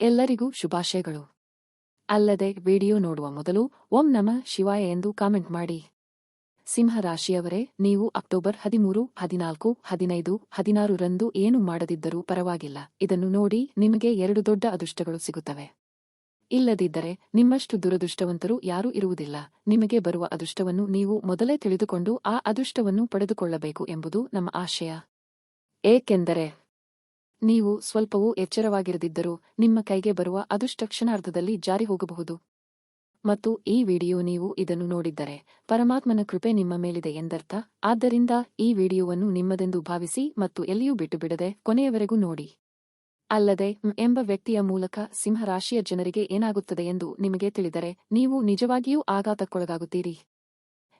ಎಲ್ಲರಿಗೂ ಶುಭಾಶಯಗಳು. ಅಲ್ಲದೆ ವಿಡಿಯೋ ನೋಡುವ ಮೊದಲು ಓಂ ನಮ ಶಿವಾಯ ಎಂದು ಕಾಮೆಂಟ್ ಮಾಡಿ. ಸಿಂಹ ರಾಶಿಯವರೇ, ನೀವು ಅಕ್ಟೋಬರ್ ಹದಿಮೂರು, ಹದಿನಾಲ್ಕು, ಹದಿನೈದು, ಹದಿನಾರು ರಂದು ಏನು ಮಾಡದಿದ್ದರೂ ಪರವಾಗಿಲ್ಲ. ಇದನ್ನು ನೋಡಿ ನಿಮಗೆ ಎರಡು ದೊಡ್ಡ ಅದೃಷ್ಟಗಳು ಸಿಗುತ್ತವೆ. ಇಲ್ಲದಿದ್ದರೆ ನಿಮ್ಮಷ್ಟು ದುರದೃಷ್ಟವಂತರು ಯಾರೂ ಇರುವುದಿಲ್ಲ. ನಿಮಗೆ ಬರುವ ಅದೃಷ್ಟವನ್ನು ನೀವು ಮೊದಲೇ ತಿಳಿದುಕೊಂಡು ಆ ಅದೃಷ್ಟವನ್ನು ಪಡೆದುಕೊಳ್ಳಬೇಕು ಎಂಬುದು ನಮ್ಮ ಆಶಯ. ಏಕೆಂದರೆ ನೀವು ಸ್ವಲ್ಪವೂ ಎಚ್ಚರವಾಗಿರದಿದ್ದರೂ ನಿಮ್ಮ ಕೈಗೆ ಬರುವ ಅದುಷ್ಟಕ್ಷಣಾರ್ಧದಲ್ಲಿ ಜಾರಿ ಹೋಗಬಹುದು. ಮತ್ತು ಈ ವಿಡಿಯೋ ನೀವು ಇದನ್ನು ನೋಡಿದ್ದರೆ ಪರಮಾತ್ಮನ ಕೃಪೆ ನಿಮ್ಮ ಮೇಲಿದೆ ಎಂದರ್ಥ. ಆದ್ದರಿಂದ ಈ ವಿಡಿಯೋವನ್ನು ನಿಮ್ಮದೆಂದು ಭಾವಿಸಿ ಮತ್ತು ಎಲ್ಲಿಯೂ ಬಿಟ್ಟು ಬಿಡದೆ ಕೊನೆಯವರೆಗೂ ನೋಡಿ. ಅಲ್ಲದೆ ಎಂಬ ವ್ಯಕ್ತಿಯ ಮೂಲಕ ಸಿಂಹರಾಶಿಯ ಜನರಿಗೆ ಏನಾಗುತ್ತದೆ ಎಂದು ನಿಮಗೆ ತಿಳಿದರೆ ನೀವು ನಿಜವಾಗಿಯೂ ಆಘಾತಕ್ಕೊಳಗಾಗುತ್ತೀರಿ.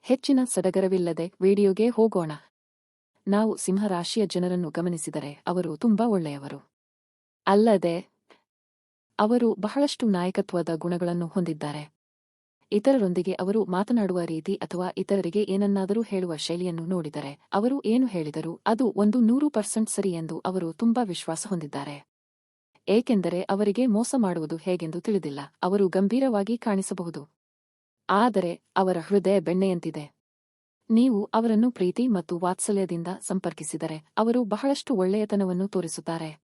ಹೆಚ್ಚಿನ ಸಡಗರವಿಲ್ಲದೆ ವಿಡಿಯೋಗೆ ಹೋಗೋಣ. ನಾವು ಸಿಂಹರಾಶಿಯ ಜನರನ್ನು ಗಮನಿಸಿದರೆ ಅವರು ತುಂಬಾ ಒಳ್ಳೆಯವರು. ಅಲ್ಲದೆ, ಅವರು ಬಹಳಷ್ಟು ನಾಯಕತ್ವದ ಗುಣಗಳನ್ನು ಹೊಂದಿದ್ದಾರೆ. ಇತರರೊಂದಿಗೆ ಅವರು ಮಾತನಾಡುವ ರೀತಿ ಅಥವಾ ಇತರರಿಗೆ ಏನನ್ನಾದರೂ ಹೇಳುವ ಶೈಲಿಯನ್ನು ನೋಡಿದರೆ, ಅವರು ಏನು ಹೇಳಿದರೂ ಅದು ಒಂದು ನೂರು ಪರ್ಸೆಂಟ್ ಸರಿ ಎಂದು ಅವರು ತುಂಬಾ ವಿಶ್ವಾಸ ಹೊಂದಿದ್ದಾರೆ. ಏಕೆಂದರೆ ಅವರಿಗೆ ಮೋಸ ಮಾಡುವುದು ಹೇಗೆಂದು ತಿಳಿದಿಲ್ಲ, ಅವರು ಗಂಭೀರವಾಗಿ ಕಾಣಿಸಬಹುದು. ಆದರೆ ಅವರ ಹೃದಯ ಬೆಣ್ಣೆಯಂತಿದೆ. ನೀವು ಅವರನ್ನು ಪ್ರೀತಿ ಮತ್ತು ವಾತ್ಸಲ್ಯದಿಂದ ಸಂಪರ್ಕಿಸಿದರೆ ಅವರು ಬಹಳಷ್ಟು ಒಳ್ಳೆಯತನವನ್ನು ತೋರಿಸುತ್ತಾರೆ.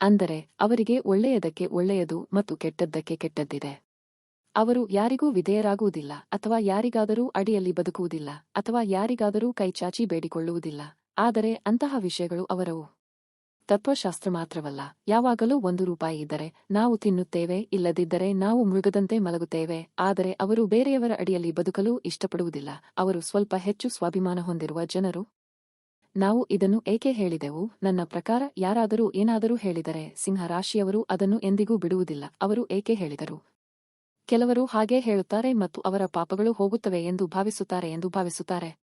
ಅಂದರೆ, ಅವರಿಗೆ ಒಳ್ಳೆಯದಕ್ಕೆ ಒಳ್ಳೆಯದು ಮತ್ತು ಕೆಟ್ಟದ್ದಕ್ಕೆ ಕೆಟ್ಟದ್ದಿದೆ. ಅವರು ಯಾರಿಗೂ ವಿಧೇಯರಾಗುವುದಿಲ್ಲ ಅಥವಾ ಯಾರಿಗಾದರೂ ಅಡಿಯಲ್ಲಿ ಬದುಕುವುದಿಲ್ಲ ಅಥವಾ ಯಾರಿಗಾದರೂ ಕೈಚಾಚಿ ಬೇಡಿಕೊಳ್ಳುವುದಿಲ್ಲ. ಆದರೆ ಅಂತಹ ವಿಷಯಗಳು ಅವರವು ತತ್ವಶಾಸ್ತ್ರ ಮಾತ್ರವಲ್ಲ ಯಾವಾಗಲೂ ಒಂದು ರೂಪಾಯಿ ಇದ್ದರೆ ನಾವು ತಿನ್ನುತ್ತೇವೆ, ಇಲ್ಲದಿದ್ದರೆ ನಾವು ಮೃಗದಂತೆ ಮಲಗುತ್ತೇವೆ. ಆದರೆ ಅವರು ಬೇರೆಯವರ ಅಡಿಯಲ್ಲಿ ಬದುಕಲು ಇಷ್ಟಪಡುವುದಿಲ್ಲ. ಅವರು ಸ್ವಲ್ಪ ಹೆಚ್ಚು ಸ್ವಾಭಿಮಾನ ಹೊಂದಿರುವ ಜನರು. ನಾವು ಇದನ್ನು ಏಕೆ ಹೇಳಿದೆವು? ನನ್ನ ಪ್ರಕಾರ ಯಾರಾದರೂ ಏನಾದರೂ ಹೇಳಿದರೆ ಸಿಂಹರಾಶಿಯವರು ಅದನ್ನು ಎಂದಿಗೂ ಬಿಡುವುದಿಲ್ಲ. ಅವರು ಏಕೆ ಹೇಳಿದರು? ಕೆಲವರು ಹಾಗೆ ಹೇಳುತ್ತಾರೆ ಮತ್ತು ಅವರ ಪಾಪಗಳು ಹೋಗುತ್ತವೆ ಎಂದು ಭಾವಿಸುತ್ತಾರೆ ಎಂದು ಭಾವಿಸುತ್ತಾರೆ.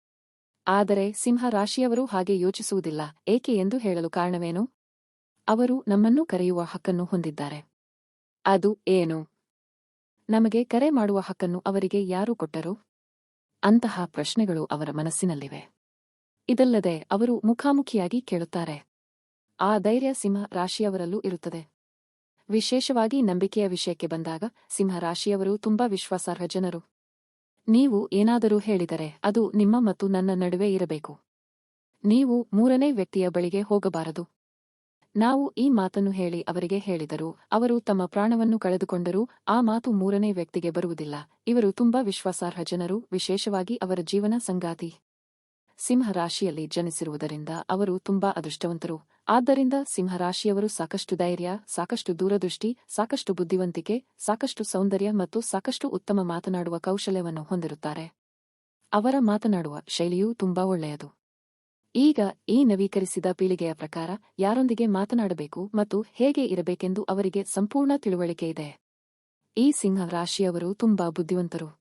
ಆದರೆ ಸಿಂಹ ರಾಶಿಯವರು ಹಾಗೆ ಯೋಚಿಸುವುದಿಲ್ಲ, ಏಕೆ ಎಂದು ಹೇಳಲು ಕಾರಣವೇನು? ಅವರು ನಮ್ಮನ್ನು ಕರೆಯುವ ಹಕ್ಕನ್ನು ಹೊಂದಿದ್ದಾರೆ. ಅದು ಏನು? ನಮಗೆ ಕರೆ ಮಾಡುವ ಹಕ್ಕನ್ನು ಅವರಿಗೆ ಯಾರು ಕೊಟ್ಟರು? ಅಂತಹ ಪ್ರಶ್ನೆಗಳು ಅವರ ಮನಸ್ಸಿನಲ್ಲಿವೆ. ಇದಲ್ಲದೆ ಅವರು ಮುಖಾಮುಖಿಯಾಗಿ ಕೇಳುತ್ತಾರೆ. ಆ ಧೈರ್ಯ ಸಿಂಹ ರಾಶಿಯವರಲ್ಲೂ ಇರುತ್ತದೆ. ವಿಶೇಷವಾಗಿ ನಂಬಿಕೆಯ ವಿಷಯಕ್ಕೆ ಬಂದಾಗ ಸಿಂಹ ರಾಶಿಯವರು ತುಂಬಾ ವಿಶ್ವಾಸಾರ್ಹ ಜನರು. ನೀವು ಏನಾದರೂ ಹೇಳಿದರೆ ಅದು ನಿಮ್ಮ ಮತ್ತು ನನ್ನ ನಡುವೆ ಇರಬೇಕು. ನೀವು ಮೂರನೇ ವ್ಯಕ್ತಿಯ ಬಳಿಗೆ ಹೋಗಬಾರದು. ನಾವು ಈ ಮಾತನ್ನು ಹೇಳಿ ಅವರಿಗೆ ಹೇಳಿದರು, ಅವರು ತಮ್ಮ ಪ್ರಾಣವನ್ನು ಕಳೆದುಕೊಂಡರೂ ಆ ಮಾತು ಮೂರನೇ ವ್ಯಕ್ತಿಗೆ ಬರುವುದಿಲ್ಲ. ಇವರು ತುಂಬಾ ವಿಶ್ವಾಸಾರ್ಹ ಜನರು, ವಿಶೇಷವಾಗಿ ಅವರ ಜೀವನ ಸಂಗಾತಿ. ಸಿಂಹರಾಶಿಯಲ್ಲಿ ಜನಿಸಿರುವುದರಿಂದ ಅವರು ತುಂಬಾ ಅದೃಷ್ಟವಂತರು. ಆದ್ದರಿಂದ ಸಿಂಹರಾಶಿಯವರು ಸಾಕಷ್ಟು ಧೈರ್ಯ, ಸಾಕಷ್ಟು ದೂರದೃಷ್ಟಿ, ಸಾಕಷ್ಟು ಬುದ್ಧಿವಂತಿಕೆ, ಸಾಕಷ್ಟು ಸೌಂದರ್ಯ ಮತ್ತು ಸಾಕಷ್ಟು ಉತ್ತಮ ಮಾತನಾಡುವ ಕೌಶಲ್ಯವನ್ನು ಹೊಂದಿರುತ್ತಾರೆ. ಅವರ ಮಾತನಾಡುವ ಶೈಲಿಯೂ ತುಂಬಾ ಒಳ್ಳೆಯದು. ಈಗ ಈ ನವೀಕರಿಸಿದ ಪೀಳಿಗೆಯ ಪ್ರಕಾರ ಯಾರೊಂದಿಗೆ ಮಾತನಾಡಬೇಕು ಮತ್ತು ಹೇಗೆ ಇರಬೇಕೆಂದು ಅವರಿಗೆ ಸಂಪೂರ್ಣ ತಿಳುವಳಿಕೆ ಇದೆ. ಈ ಸಿಂಹ ರಾಶಿಯವರು ತುಂಬಾ ಬುದ್ಧಿವಂತರು.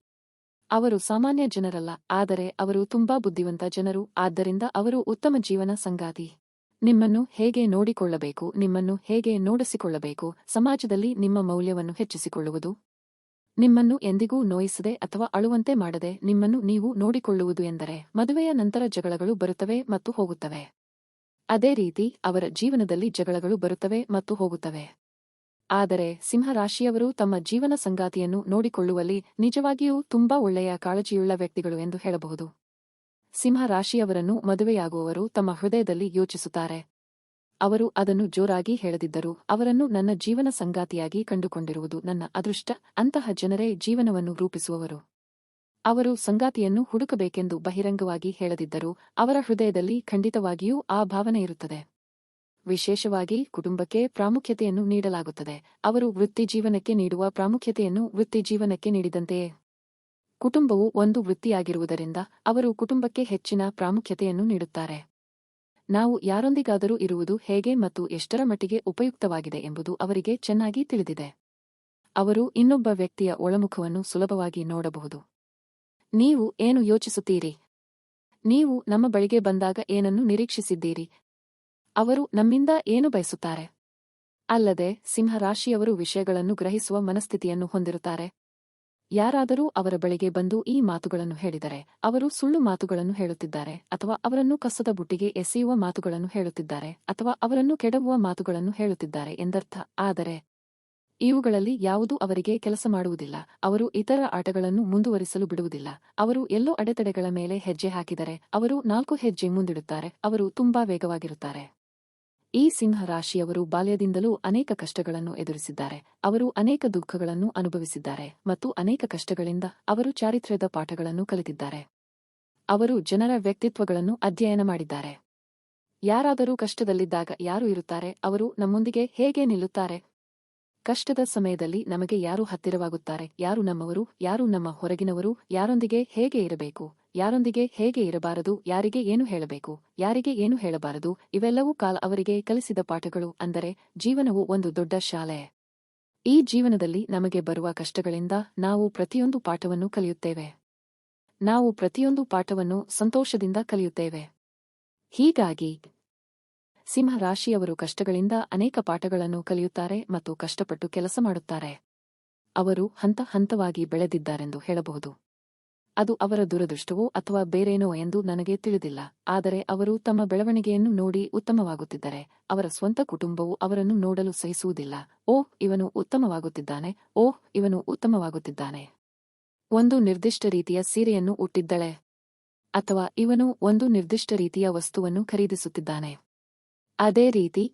ಅವರು ಸಾಮಾನ್ಯ ಜನರಲ್ಲ, ಆದರೆ ಅವರು ತುಂಬಾ ಬುದ್ಧಿವಂತ ಜನರು, ಆದ್ದರಿಂದ ಅವರು ಉತ್ತಮ ಜೀವನ ಸಂಗಾತಿ. ನಿಮ್ಮನ್ನು ಹೇಗೆ ನೋಡಿಕೊಳ್ಳಬೇಕು, ನಿಮ್ಮನ್ನು ಹೇಗೆ ನೋಡಿಸಿಕೊಳ್ಳಬೇಕು, ಸಮಾಜದಲ್ಲಿ ನಿಮ್ಮ ಮೌಲ್ಯವನ್ನು ಹೆಚ್ಚಿಸಿಕೊಳ್ಳುವುದು? ನಿಮ್ಮನ್ನು ಎಂದಿಗೂ ನೋಯಿಸದೆ ಅಥವಾ ಅಳುವಂತೆ ಮಾಡದೆ ನಿಮ್ಮನ್ನು ನೀವು ನೋಡಿಕೊಳ್ಳುವುದು ಎಂದರೆ, ಮದುವೆಯ ನಂತರ ಜಗಳಗಳು ಬರುತ್ತವೆ ಮತ್ತು ಹೋಗುತ್ತವೆ. ಅದೇ ರೀತಿ, ಅವರ ಜೀವನದಲ್ಲಿ ಜಗಳಗಳು ಬರುತ್ತವೆ ಮತ್ತು ಹೋಗುತ್ತವೆ. ಆದರೆ ಸಿಂಹರಾಶಿಯವರು ತಮ್ಮ ಜೀವನ ಸಂಗಾತಿಯನ್ನು ನೋಡಿಕೊಳ್ಳುವಲ್ಲಿ ನಿಜವಾಗಿಯೂ ತುಂಬಾ ಒಳ್ಳೆಯ ಕಾಳಜಿಯುಳ್ಳ ವ್ಯಕ್ತಿಗಳು ಎಂದು ಹೇಳಬಹುದು. ಸಿಂಹರಾಶಿಯವರನ್ನು ಮದುವೆಯಾಗುವವರು ತಮ್ಮ ಹೃದಯದಲ್ಲಿ ಯೋಚಿಸುತ್ತಾರೆ. ಅವರು ಅದನ್ನು ಜೋರಾಗಿ ಹೇಳದಿದ್ದರು ಅವರನ್ನು ನನ್ನ ಜೀವನ ಸಂಗಾತಿಯಾಗಿ ಕಂಡುಕೊಂಡಿರುವುದು ನನ್ನ ಅದೃಷ್ಟ, ಅಂತಹ ಜನರೇ ಜೀವನವನ್ನು ರೂಪಿಸುವವರು. ಅವರು ಸಂಗಾತಿಯನ್ನು ಹುಡುಕಬೇಕೆಂದು ಬಹಿರಂಗವಾಗಿ ಹೇಳದಿದ್ದರು ಅವರ ಹೃದಯದಲ್ಲಿ ಖಂಡಿತವಾಗಿಯೂ ಆ ಭಾವನೆ ಇರುತ್ತದೆ. ವಿಶೇಷವಾಗಿ ಕುಟುಂಬಕ್ಕೆ ಪ್ರಾಮುಖ್ಯತೆಯನ್ನು ನೀಡಲಾಗುತ್ತದೆ. ಅವರು ವೃತ್ತಿಜೀವನಕ್ಕೆ ನೀಡುವ ಪ್ರಾಮುಖ್ಯತೆಯನ್ನು ವೃತ್ತಿಜೀವನಕ್ಕೆ ನೀಡಿದಂತೆಯೇ ಕುಟುಂಬವು ಒಂದು ವೃತ್ತಿಯಾಗಿರುವುದರಿಂದ ಅವರು ಕುಟುಂಬಕ್ಕೆ ಹೆಚ್ಚಿನ ಪ್ರಾಮುಖ್ಯತೆಯನ್ನು ನೀಡುತ್ತಾರೆ. ನಾವು ಯಾರೊಂದಿಗಾದರೂ ಇರುವುದು ಹೇಗೆ ಮತ್ತು ಎಷ್ಟರ ಮಟ್ಟಿಗೆ ಉಪಯುಕ್ತವಾಗಿದೆ ಎಂಬುದು ಅವರಿಗೆ ಚೆನ್ನಾಗಿ ತಿಳಿದಿದೆ. ಅವರು ಇನ್ನೊಬ್ಬ ವ್ಯಕ್ತಿಯ ಒಳಮುಖವನ್ನು ಸುಲಭವಾಗಿ ನೋಡಬಹುದು. ನೀವು ಏನು ಯೋಚಿಸುತ್ತೀರಿ? ನೀವು ನಮ್ಮ ಬಳಿಗೆ ಬಂದಾಗ ಏನನ್ನು ನಿರೀಕ್ಷಿಸಿದ್ದೀರಿ? ಅವರು ನಮ್ಮಿಂದ ಏನು ಬಯಸುತ್ತಾರೆ? ಅಲ್ಲದೆ ಸಿಂಹರಾಶಿಯವರು ವಿಷಯಗಳನ್ನು ಗ್ರಹಿಸುವ ಮನಸ್ಥಿತಿಯನ್ನು ಹೊಂದಿರುತ್ತಾರೆ. ಯಾರಾದರೂ ಅವರ ಬಳಿಗೆ ಬಂದು ಈ ಮಾತುಗಳನ್ನು ಹೇಳಿದರೆ, ಅವರು ಸುಳ್ಳು ಮಾತುಗಳನ್ನು ಹೇಳುತ್ತಿದ್ದಾರೆ ಅಥವಾ ಅವರನ್ನು ಕಸದ ಬುಟ್ಟಿಗೆ ಎಸೆಯುವ ಮಾತುಗಳನ್ನು ಹೇಳುತ್ತಿದ್ದಾರೆ ಅಥವಾ ಅವರನ್ನು ಕೆಡವುವ ಮಾತುಗಳನ್ನು ಹೇಳುತ್ತಿದ್ದಾರೆ ಎಂದರ್ಥ. ಆದರೆ ಇವುಗಳಲ್ಲಿ ಯಾವುದೂ ಅವರಿಗೆ ಕೆಲಸ ಮಾಡುವುದಿಲ್ಲ, ಅವರು ಇತರ ಆಟಗಳನ್ನು ಮುಂದುವರಿಸಲು ಬಿಡುವುದಿಲ್ಲ. ಅವರು ಎಲ್ಲೋ ಅಡೆತಡೆಗಳ ಮೇಲೆ ಹೆಜ್ಜೆ ಹಾಕಿದರೆ, ಅವರು ನಾಲ್ಕು ಹೆಜ್ಜೆ ಮುಂದಿಡುತ್ತಾರೆ, ಅವರು ತುಂಬಾ ವೇಗವಾಗಿರುತ್ತಾರೆ. ಈ ಸಿಂಹ ರಾಶಿಯವರು ಬಾಲ್ಯದಿಂದಲೂ ಅನೇಕ ಕಷ್ಟಗಳನ್ನು ಎದುರಿಸಿದ್ದಾರೆ. ಅವರು ಅನೇಕ ದುಃಖಗಳನ್ನು ಅನುಭವಿಸಿದ್ದಾರೆ ಮತ್ತು ಅನೇಕ ಕಷ್ಟಗಳಿಂದ ಅವರು ಚಾರಿತ್ರ್ಯದ ಪಾಠಗಳನ್ನು ಕಲಿತಿದ್ದಾರೆ. ಅವರು ಜನರ ವ್ಯಕ್ತಿತ್ವಗಳನ್ನು ಅಧ್ಯಯನ ಮಾಡಿದ್ದಾರೆ. ಯಾರಾದರೂ ಕಷ್ಟದಲ್ಲಿದ್ದಾಗ ಯಾರು ಇರುತ್ತಾರೆ? ಅವರು ನಮ್ಮೊಂದಿಗೆ ಹೇಗೆ ನಿಲ್ಲುತ್ತಾರೆ? ಕಷ್ಟದ ಸಮಯದಲ್ಲಿ ನಮಗೆ ಯಾರು ಹತ್ತಿರವಾಗುತ್ತಾರೆ? ಯಾರು ನಮ್ಮವರು? ಯಾರು ನಮ್ಮ ಹೊರಗಿನವರು? ಯಾರೊಂದಿಗೆ ಹೇಗೆ ಇರಬೇಕು? ಯಾರೊಂದಿಗೆ ಹೇಗೆ ಇರಬಾರದು, ಯಾರಿಗೆ ಏನು ಹೇಳಬೇಕು, ಯಾರಿಗೆ ಏನು ಹೇಳಬಾರದು, ಇವೆಲ್ಲವೂ ಕಾಲ ಅವರಿಗೆ ಕಲಿಸಿದ ಪಾಠಗಳು ಅಂದರೆ ಜೀವನವು ಒಂದು ದೊಡ್ಡ ಶಾಲೆ. ಈ ಜೀವನದಲ್ಲಿ ನಮಗೆ ಬರುವ ಕಷ್ಟಗಳಿಂದ ನಾವು ಪ್ರತಿಯೊಂದು ಪಾಠವನ್ನು ಕಲಿಯುತ್ತೇವೆ. ನಾವು ಪ್ರತಿಯೊಂದು ಪಾಠವನ್ನು ಸಂತೋಷದಿಂದ ಕಲಿಯುತ್ತೇವೆ. ಹೀಗಾಗಿ, ಸಿಂಹ ರಾಶಿಯವರು ಕಷ್ಟಗಳಿಂದ ಅನೇಕ ಪಾಠಗಳನ್ನು ಕಲಿಯುತ್ತಾರೆ ಮತ್ತು ಕಷ್ಟಪಟ್ಟು ಕೆಲಸ ಮಾಡುತ್ತಾರೆ. ಅವರು ಹಂತ ಹಂತವಾಗಿ ಬೆಳೆದಿದ್ದಾರೆಂದು ಹೇಳಬಹುದು. ಅದು ಅವರ ದುರದೃಷ್ಟವೋ ಅಥವಾ ಬೇರೇನೋ ಎಂದು ನನಗೆ ತಿಳಿದಿಲ್ಲ. ಆದರೆ ಅವರು ತಮ್ಮ ಬೆಳವಣಿಗೆಯನ್ನು ನೋಡಿ ಉತ್ತಮವಾಗುತ್ತಿದ್ದರೆ. ಅವರ ಸ್ವಂತ ಕುಟುಂಬವು ಅವರನ್ನು ನೋಡಲು ಸಹಿಸುವುದಿಲ್ಲ. ಓ, ಇವನು ಉತ್ತಮವಾಗುತ್ತಿದ್ದಾನೆ. ಓಹ್ ಇವನು ಉತ್ತಮವಾಗುತ್ತಿದ್ದಾನೆ. ಒಂದು ನಿರ್ದಿಷ್ಟ ರೀತಿಯ ಸೀರೆಯನ್ನು ಉಟ್ಟಿದ್ದಳೆ. ಅಥವಾ ಇವನು ಒಂದು ನಿರ್ದಿಷ್ಟ ರೀತಿಯ ವಸ್ತುವನ್ನು ಖರೀದಿಸುತ್ತಿದ್ದಾನೆ. ಅದೇ ರೀತಿ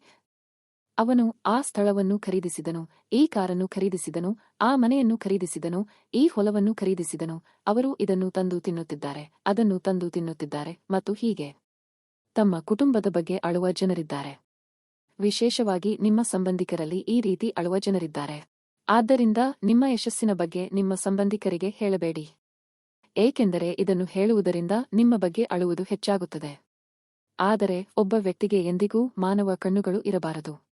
ಅವನು ಆ ಸ್ಥಳವನ್ನು ಖರೀದಿಸಿದನು, ಈ ಕಾರನ್ನು ಖರೀದಿಸಿದನು, ಆ ಮನೆಯನ್ನು ಖರೀದಿಸಿದನು, ಈ ಹೊಲವನ್ನು ಖರೀದಿಸಿದನು. ಅವರು ಇದನ್ನು ತಂದು ತಿನ್ನುತ್ತಿದ್ದಾರೆ, ಅದನ್ನು ತಂದು ತಿನ್ನುತ್ತಿದ್ದಾರೆ ಮತ್ತು ಹೀಗೆ. ತಮ್ಮ ಕುಟುಂಬದ ಬಗ್ಗೆ ಅಳುವ ಜನರಿದ್ದಾರೆ. ವಿಶೇಷವಾಗಿ ನಿಮ್ಮ ಸಂಬಂಧಿಕರಲ್ಲಿ ಈ ರೀತಿ ಅಳುವ ಜನರಿದ್ದಾರೆ. ಆದ್ದರಿಂದ ನಿಮ್ಮ ಯಶಸ್ಸಿನ ಬಗ್ಗೆ ನಿಮ್ಮ ಸಂಬಂಧಿಕರಿಗೆ ಹೇಳಬೇಡಿ. ಏಕೆಂದರೆ ಇದನ್ನು ಹೇಳುವುದರಿಂದ ನಿಮ್ಮ ಬಗ್ಗೆ ಅಳುವುದು ಹೆಚ್ಚಾಗುತ್ತದೆ. ಆದರೆ ಒಬ್ಬ ವ್ಯಕ್ತಿಗೆ ಎಂದಿಗೂ ಮಾನವ ಕಣ್ಣುಗಳು ಇರಬಾರದು.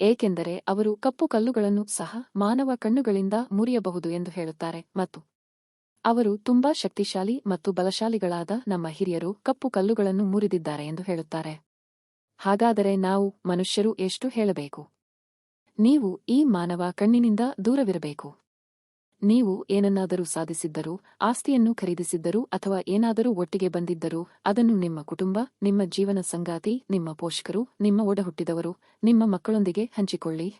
ಏಕೆಂದರೆ ಅವರು ಕಪ್ಪು ಕಲ್ಲುಗಳನ್ನು ಸಹ ಮಾನವ ಕಣ್ಣುಗಳಿಂದ ಮುರಿಯಬಹುದು ಎಂದು ಹೇಳುತ್ತಾರೆ. ಮತ್ತು ಅವರು ತುಂಬಾ ಶಕ್ತಿಶಾಲಿ ಮತ್ತು ಬಲಶಾಲಿಗಳಾದ ನಮ್ಮ ಹಿರಿಯರು ಕಪ್ಪು ಕಲ್ಲುಗಳನ್ನು ಮುರಿದಿದ್ದಾರೆ ಎಂದು ಹೇಳುತ್ತಾರೆ. ಹಾಗಾದರೆ ನಾವು ಮನುಷ್ಯರು ಎಷ್ಟು ಹೇಳಬೇಕು? ನೀವು ಈ ಮಾನವ ಕಣ್ಣಿನಿಂದ ದೂರವಿರಬೇಕು. ನೀವು ಏನನ್ನಾದರೂ ಸಾಧಿಸಿದ್ದರೂ, ಆಸ್ತಿಯನ್ನು ಖರೀದಿಸಿದ್ದರೂ ಅಥವಾ ಏನಾದರೂ ಒಟ್ಟಿಗೆ ಬಂದಿದ್ದರೂ, ಅದನ್ನು ನಿಮ್ಮ ಕುಟುಂಬ, ನಿಮ್ಮ ಜೀವನ ಸಂಗಾತಿ, ನಿಮ್ಮ ಪೋಷಕರು, ನಿಮ್ಮ ಒಡಹುಟ್ಟಿದವರು, ನಿಮ್ಮ ಮಕ್ಕಳೊಂದಿಗೆ ಹಂಚಿಕೊಳ್ಳಿ.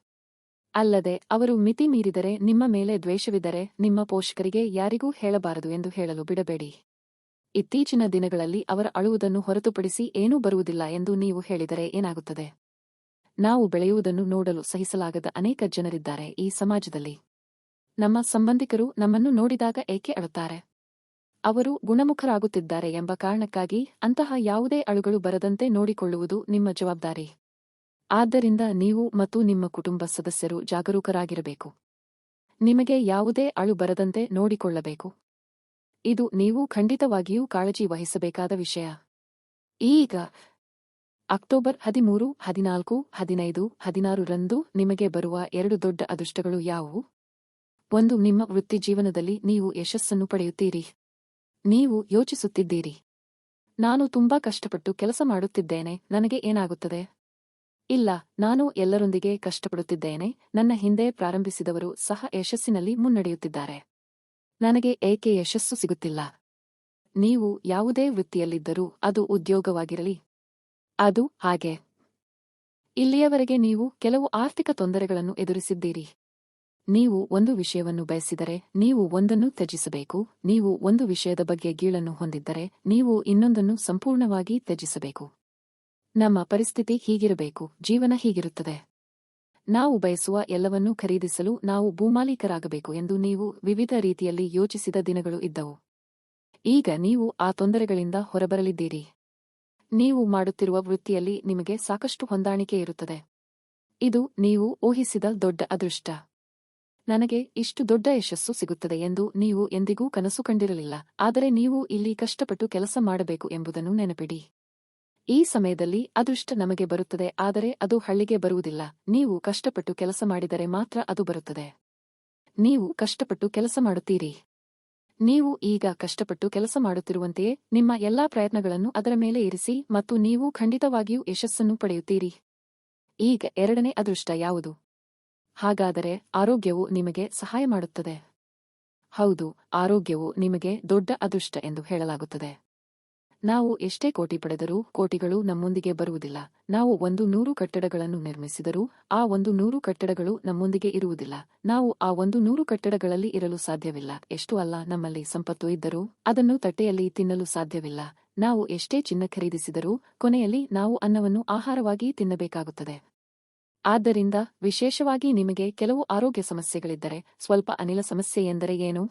ಅಲ್ಲದೆ, ಅವರು ಮಿತಿ ಮೀರಿದರೆ, ನಿಮ್ಮ ಮೇಲೆ ದ್ವೇಷವಿದ್ದರೆ, ನಿಮ್ಮ ಪೋಷಕರಿಗೆ ಯಾರಿಗೂ ಹೇಳಬಾರದು ಎಂದು ಹೇಳಲು ಬಿಡಬೇಡಿ. ಇತ್ತೀಚಿನ ದಿನಗಳಲ್ಲಿ ಅವರ ಅಳುವುದನ್ನು ಹೊರತುಪಡಿಸಿ ಏನೂ ಬರುವುದಿಲ್ಲ ಎಂದು ನೀವು ಹೇಳಿದರೆ ಏನಾಗುತ್ತದೆ? ನಾವು ಬೆಳೆಯುವುದನ್ನು ನೋಡಲು ಸಹಿಸಲಾಗದ ಅನೇಕ ಜನರಿದ್ದಾರೆ ಈ ಸಮಾಜದಲ್ಲಿ. ನಮ್ಮ ಸಂಬಂಧಿಕರು ನಮ್ಮನ್ನು ನೋಡಿದಾಗ ಏಕೆ ಅಳುತ್ತಾರೆ? ಅವರು ಗುಣಮುಖರಾಗುತ್ತಿದ್ದಾರೆ ಎಂಬ ಕಾರಣಕ್ಕಾಗಿ ಅಂತಹ ಯಾವುದೇ ಅಳುಗಳು ಬರದಂತೆ ನೋಡಿಕೊಳ್ಳುವುದು ನಿಮ್ಮ ಜವಾಬ್ದಾರಿ. ಆದ್ದರಿಂದ ನೀವು ಮತ್ತು ನಿಮ್ಮ ಕುಟುಂಬ ಸದಸ್ಯರು ಜಾಗರೂಕರಾಗಿರಬೇಕು. ನಿಮಗೆ ಯಾವುದೇ ಅಳು ಬರದಂತೆ ನೋಡಿಕೊಳ್ಳಬೇಕು. ಇದು ನೀವು ಖಂಡಿತವಾಗಿಯೂ ಕಾಳಜಿ ವಹಿಸಬೇಕಾದ ವಿಷಯ. ಈಗ ಅಕ್ಟೋಬರ್ ಹದಿಮೂರು, ಹದಿನಾಲ್ಕು, ಹದಿನೈದು, ಹದಿನಾರು ರಂದು ನಿಮಗೆ ಬರುವ ಎರಡು ದೊಡ್ಡ ಅದೃಷ್ಟಗಳು ಯಾವುವು? ಒಂದು ನಿಮ್ಮ ವೃತ್ತಿಜೀವನದಲ್ಲಿ ನೀವು ಯಶಸ್ಸನ್ನು ಪಡೆಯುತ್ತೀರಿ. ನೀವು ಯೋಚಿಸುತ್ತಿದ್ದೀರಿ. ನಾನು ತುಂಬಾ ಕಷ್ಟಪಟ್ಟು ಕೆಲಸ ಮಾಡುತ್ತಿದ್ದೇನೆ, ನನಗೆ ಏನಾಗುತ್ತದೆ? ಇಲ್ಲ, ನಾನು ಎಲ್ಲರೊಂದಿಗೆ ಕಷ್ಟಪಡುತ್ತಿದ್ದೇನೆ, ನನ್ನ ಹಿಂದೆ ಪ್ರಾರಂಭಿಸಿದವರು ಸಹ ಯಶಸ್ಸಿನಲ್ಲಿ ಮುನ್ನಡೆಯುತ್ತಿದ್ದಾರೆ. ನನಗೆ ಏಕೆ ಯಶಸ್ಸು ಸಿಗುತ್ತಿಲ್ಲ? ನೀವು ಯಾವುದೇ ವೃತ್ತಿಯಲ್ಲಿದ್ದರೂ ಅದು ಉದ್ಯೋಗವಾಗಿರಲಿ. ಅದು ಹಾಗೆ. ಇಲ್ಲಿಯವರೆಗೆ ನೀವು ಕೆಲವು ಆರ್ಥಿಕ ತೊಂದರೆಗಳನ್ನು ಎದುರಿಸಿದ್ದೀರಿ. ನೀವು ಒಂದು ವಿಷಯವನ್ನು ಬಯಸಿದರೆ ನೀವು ಒಂದನ್ನು ತ್ಯಜಿಸಬೇಕು, ನೀವು ಒಂದು ವಿಷಯದ ಬಗ್ಗೆ ಗೀಳನ್ನು ಹೊಂದಿದ್ದರೆ ನೀವು ಇನ್ನೊಂದನ್ನು ಸಂಪೂರ್ಣವಾಗಿ ತ್ಯಜಿಸಬೇಕು. ನಮ್ಮ ಪರಿಸ್ಥಿತಿ ಹೀಗಿರಬೇಕು, ಜೀವನ ಹೀಗಿರುತ್ತದೆ. ನಾವು ಬಯಸುವ ಎಲ್ಲವನ್ನೂ ಖರೀದಿಸಲು ನಾವು ಭೂಮಾಲೀಕರಾಗಬೇಕು ಎಂದು ನೀವು ವಿವಿಧ ರೀತಿಯಲ್ಲಿ ಯೋಚಿಸಿದ ದಿನಗಳು ಇದ್ದವು. ಈಗ ನೀವು ಆ ತೊಂದರೆಗಳಿಂದ ಹೊರಬರಲಿದ್ದೀರಿ. ನೀವು ಮಾಡುತ್ತಿರುವ ವೃತ್ತಿಯಲ್ಲಿ ನಿಮಗೆ ಸಾಕಷ್ಟು ಹೊಂದಾಣಿಕೆ ಇರುತ್ತದೆ. ಇದು ನೀವು ಊಹಿಸಿದ ದೊಡ್ಡ ಅದೃಷ್ಟ. ನನಗೆ ಇಷ್ಟು ದೊಡ್ಡ ಯಶಸ್ಸು ಸಿಗುತ್ತದೆ ಎಂದು ನೀವು ಎಂದಿಗೂ ಕನಸು ಕಂಡಿರಲಿಲ್ಲ. ಆದರೆ ನೀವು ಇಲ್ಲಿ ಕಷ್ಟಪಟ್ಟು ಕೆಲಸ ಮಾಡಬೇಕು ಎಂಬುದನ್ನು ನೆನಪಿಡಿ. ಈ ಸಮಯದಲ್ಲಿ ಅದೃಷ್ಟ ನಮಗೆ ಬರುತ್ತದೆ, ಆದರೆ ಅದು ಹಳ್ಳಿಗೆ ಬರುವುದಿಲ್ಲ. ನೀವು ಕಷ್ಟಪಟ್ಟು ಕೆಲಸ ಮಾಡಿದರೆ ಮಾತ್ರ ಅದು ಬರುತ್ತದೆ. ನೀವು ಕಷ್ಟಪಟ್ಟು ಕೆಲಸ ಮಾಡುತ್ತೀರಿ. ನೀವು ಈಗ ಕಷ್ಟಪಟ್ಟು ಕೆಲಸ ಮಾಡುತ್ತಿರುವಂತೆಯೇ ನಿಮ್ಮ ಎಲ್ಲಾ ಪ್ರಯತ್ನಗಳನ್ನು ಅದರ ಮೇಲೆ ಇರಿಸಿ ಮತ್ತು ನೀವು ಖಂಡಿತವಾಗಿಯೂ ಯಶಸ್ಸನ್ನು ಪಡೆಯುತ್ತೀರಿ. ಈಗ ಎರಡನೇ ಅದೃಷ್ಟ ಯಾವುದು? ಹಾಗಾದರೆ ಆರೋಗ್ಯವು ನಿಮಗೆ ಸಹಾಯ ಮಾಡುತ್ತದೆ. ಹೌದು, ಆರೋಗ್ಯವು ನಿಮಗೆ ದೊಡ್ಡ ಅದೃಷ್ಟ ಎಂದು ಹೇಳಲಾಗುತ್ತದೆ. ನಾವು ಎಷ್ಟೇ ಕೋಟಿ ಪಡೆದರೂ ಕೋಟಿಗಳು ನಮ್ಮೊಂದಿಗೆ ಬರುವುದಿಲ್ಲ. ನಾವು ಒಂದು ನೂರು ಕಟ್ಟಡಗಳನ್ನು ನಿರ್ಮಿಸಿದರೂ ಆ ಒಂದು ನೂರು ಕಟ್ಟಡಗಳು ನಮ್ಮೊಂದಿಗೆ ಇರುವುದಿಲ್ಲ. ನಾವು ಆ ಒಂದು ನೂರು ಕಟ್ಟಡಗಳಲ್ಲಿ ಇರಲು ಸಾಧ್ಯವಿಲ್ಲ. ಎಷ್ಟು ಅಲ್ಲ, ನಮ್ಮಲ್ಲಿ ಸಂಪತ್ತು ಇದ್ದರೂ ಅದನ್ನು ತಟ್ಟೆಯಲ್ಲಿ ತಿನ್ನಲು ಸಾಧ್ಯವಿಲ್ಲ. ನಾವು ಎಷ್ಟೇ ಚಿನ್ನ ಖರೀದಿಸಿದರೂ ಕೊನೆಯಲ್ಲಿ ನಾವು ಅನ್ನವನ್ನು ಆಹಾರವಾಗಿ ತಿನ್ನಬೇಕಾಗುತ್ತದೆ. ಆದ್ದರಿಂದ ವಿಶೇಷವಾಗಿ ನಿಮಗೆ ಕೆಲವು ಆರೋಗ್ಯ ಸಮಸ್ಯೆಗಳಿದ್ದರೆ ಸ್ವಲ್ಪ ಅನಿಲ ಸಮಸ್ಯೆ ಎಂದರೆ ಏನು?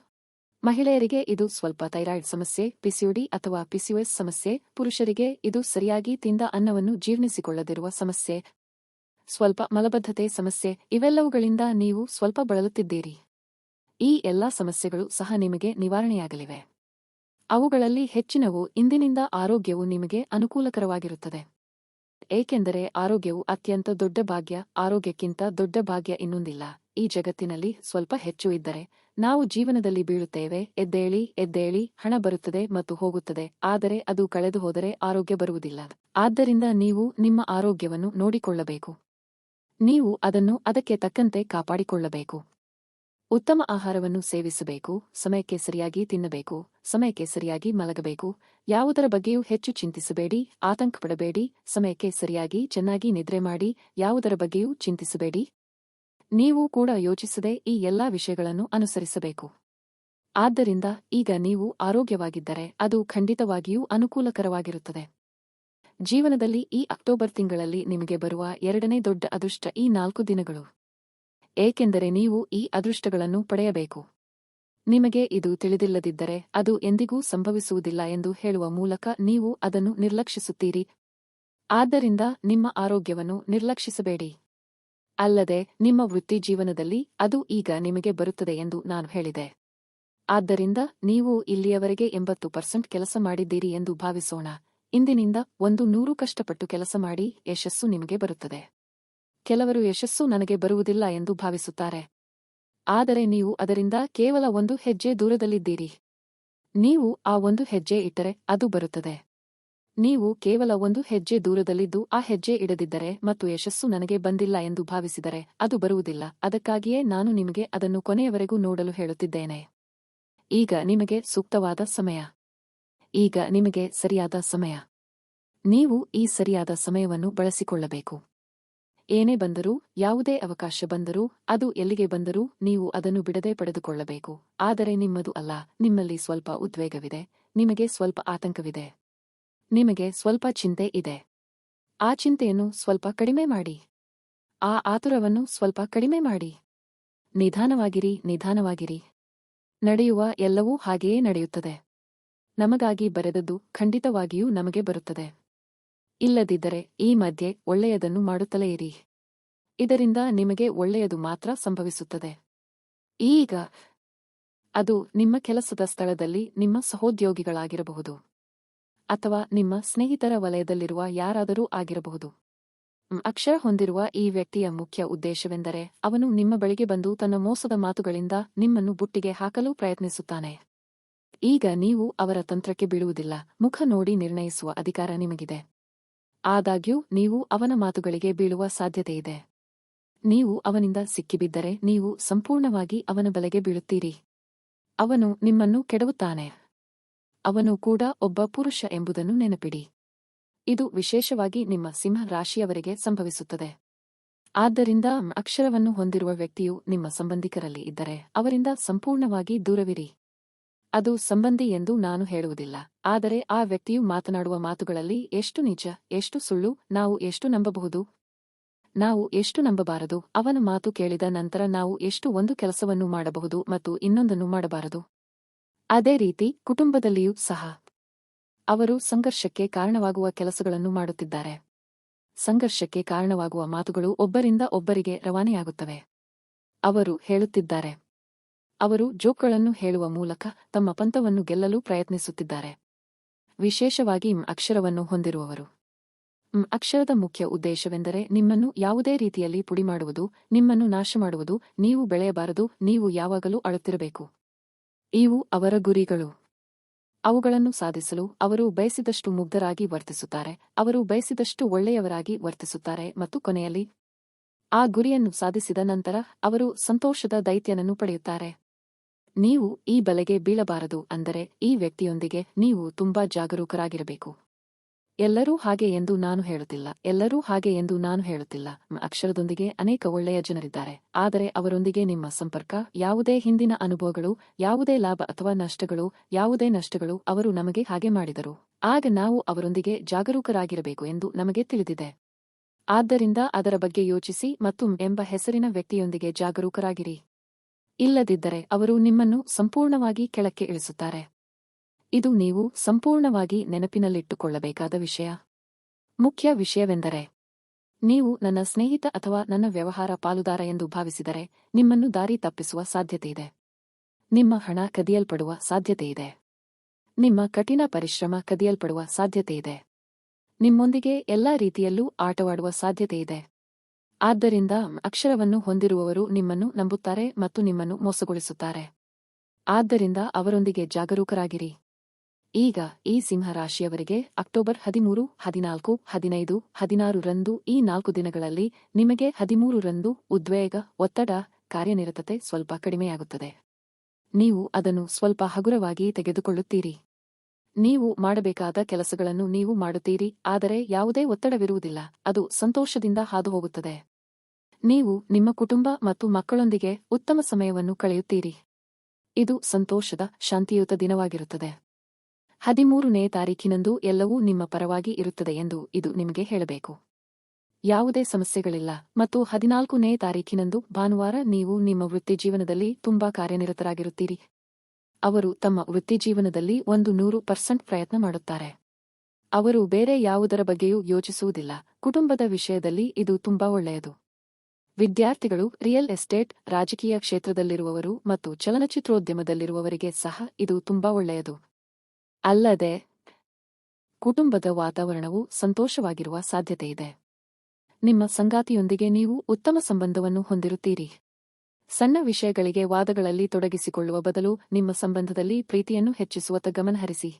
ಮಹಿಳೆಯರಿಗೆ ಇದು ಸ್ವಲ್ಪ ಥೈರಾಯ್ಡ್ ಸಮಸ್ಯೆ ಪಿಸಿಯುಡಿ ಅಥವಾ ಪಿಸಿಯುಎಸ್ ಸಮಸ್ಯೆ, ಪುರುಷರಿಗೆ ಇದು ಸರಿಯಾಗಿ ತಿಂದ ಅನ್ನವನ್ನು ಜೀರ್ಣಿಸಿಕೊಳ್ಳದಿರುವ ಸಮಸ್ಯೆ. ಸ್ವಲ್ಪ ಮಲಬದ್ಧತೆ ಸಮಸ್ಯೆ, ಇವೆಲ್ಲವುಗಳಿಂದ ನೀವು ಸ್ವಲ್ಪ ಬಳಲುತ್ತಿದ್ದೀರಿ. ಈ ಎಲ್ಲಾ ಸಮಸ್ಯೆಗಳು ಸಹ ನಿಮಗೆ ನಿವಾರಣೆಯಾಗಲಿವೆ. ಅವುಗಳಲ್ಲಿ ಹೆಚ್ಚಿನವು ಇಂದಿನಿಂದ ಆರೋಗ್ಯವು ನಿಮಗೆ ಅನುಕೂಲಕರವಾಗಿರುತ್ತದೆ. ಏಕೆಂದರೆ ಆರೋಗ್ಯವು ಅತ್ಯಂತ ದೊಡ್ಡ ಭಾಗ್ಯ, ಆರೋಗ್ಯಕ್ಕಿಂತ ದೊಡ್ಡ ಭಾಗ್ಯ ಇನ್ನೊಂದಿಲ್ಲ. ಈ ಜಗತ್ತಿನಲ್ಲಿ ಸ್ವಲ್ಪ ಹೆಚ್ಚು ಇದ್ದರೆ ನಾವು ಜೀವನದಲ್ಲಿ ಬೀಳುತ್ತೇವೆ. ಎದ್ದೇಳಿ ಎದ್ದೇಳಿ, ಹಣ ಬರುತ್ತದೆ ಮತ್ತು ಹೋಗುತ್ತದೆ. ಆದರೆ ಅದು ಕಳೆದು ಹೋದರೆ ಆರೋಗ್ಯ ಬರುವುದಿಲ್ಲ. ಆದ್ದರಿಂದ ನೀವು ನಿಮ್ಮ ಆರೋಗ್ಯವನ್ನು ನೋಡಿಕೊಳ್ಳಬೇಕು. ನೀವು ಅದನ್ನು ಅದಕ್ಕೆ ತಕ್ಕಂತೆ ಕಾಪಾಡಿಕೊಳ್ಳಬೇಕು. ಉತ್ತಮ ಆಹಾರವನ್ನು ಸೇವಿಸಬೇಕು, ಸಮಯಕ್ಕೆ ಸರಿಯಾಗಿ ತಿನ್ನಬೇಕು, ಸಮಯಕ್ಕೆ ಸರಿಯಾಗಿ ಮಲಗಬೇಕು, ಯಾವುದರ ಬಗ್ಗೆಯೂ ಹೆಚ್ಚು ಚಿಂತಿಸಬೇಡಿ ಆತಂಕ ಪಡಬೇಡಿ ಸಮಯಕ್ಕೆ ಸರಿಯಾಗಿ ಚೆನ್ನಾಗಿ ನಿದ್ರೆ ಮಾಡಿ, ಯಾವುದರ ಬಗ್ಗೆಯೂ ಚಿಂತಿಸಬೇಡಿ. ನೀವು ಕೂಡ ಯೋಚಿಸದೆ ಈ ಎಲ್ಲಾ ವಿಷಯಗಳನ್ನು ಅನುಸರಿಸಬೇಕು. ಆದ್ದರಿಂದ ಈಗ ನೀವು ಆರೋಗ್ಯವಾಗಿದ್ದರೆ ಅದು ಖಂಡಿತವಾಗಿಯೂ ಅನುಕೂಲಕರವಾಗಿರುತ್ತದೆ. ಜೀವನದಲ್ಲಿ ಈ ಅಕ್ಟೋಬರ್ ತಿಂಗಳಲ್ಲಿ ನಿಮಗೆ ಬರುವ ಎರಡನೇ ದೊಡ್ಡ ಅದೃಷ್ಟ ಈ ನಾಲ್ಕು ದಿನಗಳು. ಏಕೆಂದರೆ ನೀವು ಈ ಅದೃಷ್ಟಗಳನ್ನು ಪಡೆಯಬೇಕು. ನಿಮಗೆ ಇದು ತಿಳಿದಿಲ್ಲದಿದ್ದರೆ ಅದು ಎಂದಿಗೂ ಸಂಭವಿಸುವುದಿಲ್ಲ ಎಂದು ಹೇಳುವ ಮೂಲಕ ನೀವು ಅದನ್ನು ನಿರ್ಲಕ್ಷಿಸುತ್ತೀರಿ. ಆದ್ದರಿಂದ ನಿಮ್ಮ ಆರೋಗ್ಯವನ್ನು ನಿರ್ಲಕ್ಷಿಸಬೇಡಿ. ಅಲ್ಲದೆ, ನಿಮ್ಮ ವೃತ್ತಿ ಜೀವನದಲ್ಲಿ ಅದು ಈಗ ನಿಮಗೆ ಬರುತ್ತದೆ ಎಂದು ನಾನು ಹೇಳಿದೆ. ಆದ್ದರಿಂದ ನೀವು ಇಲ್ಲಿಯವರೆಗೆ ಎಂಬತ್ತು ಪರ್ಸೆಂಟ್ ಕೆಲಸ ಮಾಡಿದ್ದೀರಿ ಎಂದು ಭಾವಿಸೋಣ. ಇಂದಿನಿಂದ ಒಂದು ನೂರು ಕಷ್ಟಪಟ್ಟು ಕೆಲಸ ಮಾಡಿ ಯಶಸ್ಸು ನಿಮಗೆ ಬರುತ್ತದೆ. ಕೆಲವರು ಯಶಸ್ಸು ನನಗೆ ಬರುವುದಿಲ್ಲ ಎಂದು ಭಾವಿಸುತ್ತಾರೆ. ಆದರೆ ನೀವು ಅದರಿಂದ ಕೇವಲ ಒಂದು ಹೆಜ್ಜೆ ದೂರದಲ್ಲಿದ್ದೀರಿ. ನೀವು ಆ ಒಂದು ಹೆಜ್ಜೆ ಇಟ್ಟರೆ ಅದು ಬರುತ್ತದೆ. ನೀವು ಕೇವಲ ಒಂದು ಹೆಜ್ಜೆ ದೂರದಲ್ಲಿದ್ದು ಆ ಹೆಜ್ಜೆ ಇಡದಿದ್ದರೆ ಮತ್ತು ಯಶಸ್ಸು ನನಗೆ ಬಂದಿಲ್ಲ ಎಂದು ಭಾವಿಸಿದರೆ ಅದು ಬರುವುದಿಲ್ಲ. ಅದಕ್ಕಾಗಿಯೇ ನಾನು ನಿಮಗೆ ಅದನ್ನು ಕೊನೆಯವರೆಗೂ ನೋಡಲು ಹೇಳುತ್ತಿದ್ದೇನೆ. ಈಗ ನಿಮಗೆ ಸೂಕ್ತವಾದ ಸಮಯ. ಈಗ ನಿಮಗೆ ಸರಿಯಾದ ಸಮಯ. ನೀವು ಈ ಸರಿಯಾದ ಸಮಯವನ್ನು ಬಳಸಿಕೊಳ್ಳಬೇಕು. ಏನೇ ಬಂದರೂ, ಯಾವುದೇ ಅವಕಾಶ ಬಂದರೂ, ಅದು ಎಲ್ಲಿಗೆ ಬಂದರೂ ನೀವು ಅದನ್ನು ಬಿಡದೆ ಪಡೆದುಕೊಳ್ಳಬೇಕು. ಆದರೆ ನಿಮ್ಮದು ಅಲ್ಲ, ನಿಮ್ಮಲ್ಲಿ ಸ್ವಲ್ಪ ಉದ್ವೇಗವಿದೆ, ನಿಮಗೆ ಸ್ವಲ್ಪ ಆತಂಕವಿದೆ. ನಿಮಗೆ ಸ್ವಲ್ಪ ಚಿಂತೆ ಇದೆ. ಆ ಚಿಂತೆಯನ್ನು ಸ್ವಲ್ಪ ಕಡಿಮೆ ಮಾಡಿ. ಆ ಆತುರವನ್ನು ಸ್ವಲ್ಪ ಕಡಿಮೆ ಮಾಡಿ. ನಿಧಾನವಾಗಿರಿ ನಿಧಾನವಾಗಿರಿ. ನಡೆಯುವ ಎಲ್ಲವೂ ಹಾಗೆಯೇ ನಡೆಯುತ್ತದೆ. ನಮಗಾಗಿ ಬರೆದದ್ದು ಖಂಡಿತವಾಗಿಯೂ ನಮಗೆ ಬರುತ್ತದೆ. ಇಲ್ಲದಿದ್ದರೆ ಈ ಮಧ್ಯೆ ಒಳ್ಳೆಯದನ್ನು ಮಾಡುತ್ತಲೇ ಇರಿ. ಇದರಿಂದ ನಿಮಗೆ ಒಳ್ಳೆಯದು ಮಾತ್ರ ಸಂಭವಿಸುತ್ತದೆ. ಈಗ ಅದು ನಿಮ್ಮ ಕೆಲಸದ ಸ್ಥಳದಲ್ಲಿ ನಿಮ್ಮ ಸಹೋದ್ಯೋಗಿಗಳಾಗಿರಬಹುದು. ಅಥವಾ ನಿಮ್ಮ ಸ್ನೇಹಿತರ ವಲಯದಲ್ಲಿರುವ ಯಾರಾದರೂ ಆಗಿರಬಹುದು. ಅಕ್ಷರ ಹೊಂದಿರುವ ಈ ವ್ಯಕ್ತಿಯ ಮುಖ್ಯ ಉದ್ದೇಶವೆಂದರೆ ಅವನು ನಿಮ್ಮ ಬಳಿಗೆ ಬಂದು ತನ್ನ ಮೋಸದ ಮಾತುಗಳಿಂದ ನಿಮ್ಮನ್ನು ಬುಟ್ಟಿಗೆ ಹಾಕಲು ಪ್ರಯತ್ನಿಸುತ್ತಾನೆ. ಈಗ ನೀವು ಅವರ ತಂತ್ರಕ್ಕೆ ಬೀಳುವುದಿಲ್ಲ. ಮುಖ ನೋಡಿ ನಿರ್ಣಯಿಸುವ ಅಧಿಕಾರ ನಿಮಗಿದೆ. ಆದಾಗ್ಯೂ, ನೀವು ಅವನ ಮಾತುಗಳಿಗೆ ಬೀಳುವ ಸಾಧ್ಯತೆಯಿದೆ. ನೀವು ಅವನಿಂದ ಸಿಕ್ಕಿಬಿದ್ದರೆ ನೀವು ಸಂಪೂರ್ಣವಾಗಿ ಅವನ ಬಲೆಗೆ ಬೀಳುತ್ತೀರಿ. ಅವನು ನಿಮ್ಮನ್ನು ಕೆಡವುತ್ತಾನೆ. ಅವನು ಕೂಡ ಒಬ್ಬ ಪುರುಷ ಎಂಬುದನ್ನು ನೆನಪಿಡಿ. ಇದು ವಿಶೇಷವಾಗಿ ನಿಮ್ಮ ಸಿಂಹ ರಾಶಿಯವರಿಗೆ ಸಂಭವಿಸುತ್ತದೆ. ಆದ್ದರಿಂದ ಅಕ್ಷರವನ್ನು ಹೊಂದಿರುವ ವ್ಯಕ್ತಿಯು ನಿಮ್ಮ ಸಂಬಂಧಿಕರಲ್ಲಿ ಇದ್ದರೆ ಅವರಿಂದ ಸಂಪೂರ್ಣವಾಗಿ ದೂರವಿರಿ. ಅದು ಸಂಬಂಧಿ ಎಂದು ನಾನು ಹೇಳುವುದಿಲ್ಲ. ಆದರೆ ಆ ವ್ಯಕ್ತಿಯು ಮಾತನಾಡುವ ಮಾತುಗಳಲ್ಲಿ ಎಷ್ಟು ನಿಜ ಎಷ್ಟು ಸುಳ್ಳು, ನಾವು ಎಷ್ಟು ನಂಬಬಹುದು? ನಾವು ಎಷ್ಟು ನಂಬಬಾರದು? ಅವನ ಮಾತು ಕೇಳಿದ ನಂತರ ನಾವು ಎಷ್ಟು ಒಂದು ಕೆಲಸವನ್ನು ಮಾಡಬಹುದು ಮತ್ತು ಇನ್ನೊಂದನ್ನು ಮಾಡಬಾರದು? ಅದೇ ರೀತಿ ಕುಟುಂಬದಲ್ಲಿಯೂ ಸಹ. ಅವರು ಸಂಘರ್ಷಕ್ಕೆ ಕಾರಣವಾಗುವ ಕೆಲಸಗಳನ್ನು ಮಾಡುತ್ತಿದ್ದಾರೆ. ಸಂಘರ್ಷಕ್ಕೆ ಕಾರಣವಾಗುವ ಮಾತುಗಳು ಒಬ್ಬರಿಂದ ಒಬ್ಬರಿಗೆ ರವಾನೆಯಾಗುತ್ತವೆ. ಅವರು ಹೇಳುತ್ತಿದ್ದಾರೆ. ಅವರು ಜೋಕ್ಗಳನ್ನು ಹೇಳುವ ಮೂಲಕ ತಮ್ಮ ಪಂಥವನ್ನು ಗೆಲ್ಲಲು ಪ್ರಯತ್ನಿಸುತ್ತಿದ್ದಾರೆ. ವಿಶೇಷವಾಗಿ ಮ್ ಅಕ್ಷರವನ್ನು ಹೊಂದಿರುವವರು. ಮ್ ಅಕ್ಷರದ ಮುಖ್ಯ ಉದ್ದೇಶವೆಂದರೆ ನಿಮ್ಮನ್ನು ಯಾವುದೇ ರೀತಿಯಲ್ಲಿ ಪುಡಿಮಾಡುವುದು, ನಿಮ್ಮನ್ನು ನಾಶ ಮಾಡುವುದು ನೀವು ಬೆಳೆಯಬಾರದು, ನೀವು ಯಾವಾಗಲೂ ಅಳುತ್ತಿರಬೇಕು. ಇವು ಅವರ ಗುರಿಗಳು. ಅವುಗಳನ್ನು ಸಾಧಿಸಲು ಅವರು ಬಯಸಿದಷ್ಟು ಮುಗ್ಧರಾಗಿ ವರ್ತಿಸುತ್ತಾರೆ, ಅವರು ಬಯಸಿದಷ್ಟು ಒಳ್ಳೆಯವರಾಗಿ ವರ್ತಿಸುತ್ತಾರೆ ಮತ್ತು ಕೊನೆಯಲ್ಲಿ ಆ ಗುರಿಯನ್ನು ಸಾಧಿಸಿದ ನಂತರ ಅವರು ಸಂತೋಷದ ದೈತ್ಯನನ್ನು ಪಡೆಯುತ್ತಾರೆ. ನೀವು ಈ ಬಲೆಗೆ ಬೀಳಬಾರದು ಅಂದರೆ ಈ ವ್ಯಕ್ತಿಯೊಂದಿಗೆ ನೀವು ತುಂಬಾ ಜಾಗರೂಕರಾಗಿರಬೇಕು. ಎಲ್ಲರೂ ಹಾಗೆ ಎಂದು ನಾನು ಹೇಳುತ್ತಿಲ್ಲ. ಎಲ್ಲರೂ ಹಾಗೆ ಎಂದು ನಾನು ಹೇಳುತ್ತಿಲ್ಲ. ಅಕ್ಷರದೊಂದಿಗೆ ಅನೇಕ ಒಳ್ಳೆಯ ಜನರಿದ್ದಾರೆ. ಆದರೆ ಅವರೊಂದಿಗೆ ನಿಮ್ಮ ಸಂಪರ್ಕ, ಯಾವುದೇ ಹಿಂದಿನ ಅನುಭವಗಳು, ಯಾವುದೇ ಲಾಭ ಅಥವಾ ನಷ್ಟಗಳು, ಯಾವುದೇ ನಷ್ಟಗಳು ಅವರು ನಮಗೆ ಹಾಗೆ ಮಾಡಿದರು. ಆಗ ನಾವು ಅವರೊಂದಿಗೆ ಜಾಗರೂಕರಾಗಿರಬೇಕು ಎಂದು ನಮಗೆ ತಿಳಿದಿದೆ. ಆದ್ದರಿಂದ ಅದರ ಬಗ್ಗೆ ಯೋಚಿಸಿ ಮತ್ತು ಎಂಬ ಹೆಸರಿನ ವ್ಯಕ್ತಿಯೊಂದಿಗೆ ಜಾಗರೂಕರಾಗಿರಿ. ಇಲ್ಲದಿದ್ದರೆ ಅವರು ನಿಮ್ಮನ್ನು ಸಂಪೂರ್ಣವಾಗಿ ಕೆಳಕ್ಕೆ ಇಳಿಸುತ್ತಾರೆ. ಇದು ನೀವು ಸಂಪೂರ್ಣವಾಗಿ ನೆನಪಿನಲ್ಲಿಟ್ಟುಕೊಳ್ಳಬೇಕಾದ ವಿಷಯ. ಮುಖ್ಯ ವಿಷಯವೆಂದರೆ, ನೀವು ನನ್ನ ಸ್ನೇಹಿತ ಅಥವಾ ನನ್ನ ವ್ಯವಹಾರ ಪಾಲುದಾರ ಎಂದು ಭಾವಿಸಿದರೆ ನಿಮ್ಮನ್ನು ದಾರಿ ತಪ್ಪಿಸುವ ಸಾಧ್ಯತೆಯಿದೆ. ನಿಮ್ಮ ಹಣ ಕದಿಯಲ್ಪಡುವ ಸಾಧ್ಯತೆಯಿದೆ. ನಿಮ್ಮ ಕಠಿಣ ಪರಿಶ್ರಮ ಕದಿಯಲ್ಪಡುವ ಸಾಧ್ಯತೆಯಿದೆ. ನಿಮ್ಮೊಂದಿಗೆ ಎಲ್ಲ ರೀತಿಯಲ್ಲೂ ಆಟವಾಡುವ ಸಾಧ್ಯತೆಯಿದೆ. ಆದ್ದರಿಂದ ಅಕ್ಷರವನ್ನು ಹೊಂದಿರುವವರು ನಿಮ್ಮನ್ನು ನಂಬುತ್ತಾರೆ ಮತ್ತು ನಿಮ್ಮನ್ನು ಮೋಸಗೊಳಿಸುತ್ತಾರೆ. ಆದ್ದರಿಂದ ಅವರೊಂದಿಗೆ ಜಾಗರೂಕರಾಗಿರಿ. ಈಗ ಈ ಸಿಂಹರಾಶಿಯವರಿಗೆ ಅಕ್ಟೋಬರ್ ಹದಿಮೂರು, ಹದಿನಾಲ್ಕು, ಹದಿನೈದು, ಹದಿನಾರು ರಂದು ಈ ನಾಲ್ಕು ದಿನಗಳಲ್ಲಿ ನಿಮಗೆ ಹದಿಮೂರು ರಂದು ಉದ್ವೇಗ, ಒತ್ತಡ, ಕಾರ್ಯನಿರತತೆ ಸ್ವಲ್ಪ ಕಡಿಮೆಯಾಗುತ್ತದೆ. ನೀವು ಅದನ್ನು ಸ್ವಲ್ಪ ಹಗುರವಾಗಿ ತೆಗೆದುಕೊಳ್ಳುತ್ತೀರಿ. ನೀವು ಮಾಡಬೇಕಾದ ಕೆಲಸಗಳನ್ನು ನೀವು ಮಾಡುತ್ತೀರಿ, ಆದರೆ ಯಾವುದೇ ಒತ್ತಡವಿರುವುದಿಲ್ಲ, ಅದು ಸಂತೋಷದಿಂದ ಹಾದುಹೋಗುತ್ತದೆ. ನೀವು ನಿಮ್ಮ ಕುಟುಂಬ ಮತ್ತು ಮಕ್ಕಳೊಂದಿಗೆ ಉತ್ತಮ ಸಮಯವನ್ನು ಕಳೆಯುತ್ತೀರಿ. ಇದು ಸಂತೋಷದ ಶಾಂತಿಯುತ ದಿನವಾಗಿರುತ್ತದೆ. ಹದಿಮೂರನೇ ತಾರೀಖಿನಂದು ಎಲ್ಲವೂ ನಿಮ್ಮ ಪರವಾಗಿ ಇರುತ್ತದೆ ಎಂದು ಇದು ನಿಮಗೆ ಹೇಳಬೇಕು. ಯಾವುದೇ ಸಮಸ್ಯೆಗಳಿಲ್ಲ, ಮತ್ತು ಹದಿನಾಲ್ಕನೇ ತಾರೀಖಿನಂದು ಭಾನುವಾರ ನೀವು ನಿಮ್ಮ ವೃತ್ತಿಜೀವನದಲ್ಲಿ ತುಂಬಾ ಕಾರ್ಯನಿರತರಾಗಿರುತ್ತೀರಿ. ಅವರು ತಮ್ಮ ವೃತ್ತಿಜೀವನದಲ್ಲಿ ಒಂದು ನೂರು ಪರ್ಸೆಂಟ್ ಪ್ರಯತ್ನ ಮಾಡುತ್ತಾರೆ. ಅವರು ಬೇರೆ ಯಾವುದರ ಬಗ್ಗೆಯೂ ಯೋಚಿಸುವುದಿಲ್ಲ. ಕುಟುಂಬದ ವಿಷಯದಲ್ಲಿ ಇದು ತುಂಬಾ ಒಳ್ಳೆಯದು. ವಿದ್ಯಾರ್ಥಿಗಳು ರಿಯಲ್ ಎಸ್ಟೇಟ್, ರಾಜಕೀಯ ಕ್ಷೇತ್ರದಲ್ಲಿರುವವರು ಮತ್ತು ಚಲನಚಿತ್ರೋದ್ಯಮದಲ್ಲಿರುವವರಿಗೆ ಸಹ ಇದು ತುಂಬಾ ಒಳ್ಳೆಯದು. ಅಲ್ಲದೆ, ಕುಟುಂಬದ ವಾತಾವರಣವು ಸಂತೋಷವಾಗಿರುವ ಸಾಧ್ಯತೆಯಿದೆ. ನಿಮ್ಮ ಸಂಗಾತಿಯೊಂದಿಗೆ ನೀವು ಉತ್ತಮ ಸಂಬಂಧವನ್ನು ಹೊಂದಿರುತ್ತೀರಿ. ಸಣ್ಣ ವಿಷಯಗಳಿಗೆ ವಾದಗಳಲ್ಲಿ ತೊಡಗಿಸಿಕೊಳ್ಳುವ ಬದಲು ನಿಮ್ಮ ಸಂಬಂಧದಲ್ಲಿ ಪ್ರೀತಿಯನ್ನು ಹೆಚ್ಚಿಸುವತ್ತ ಗಮನಹರಿಸಿ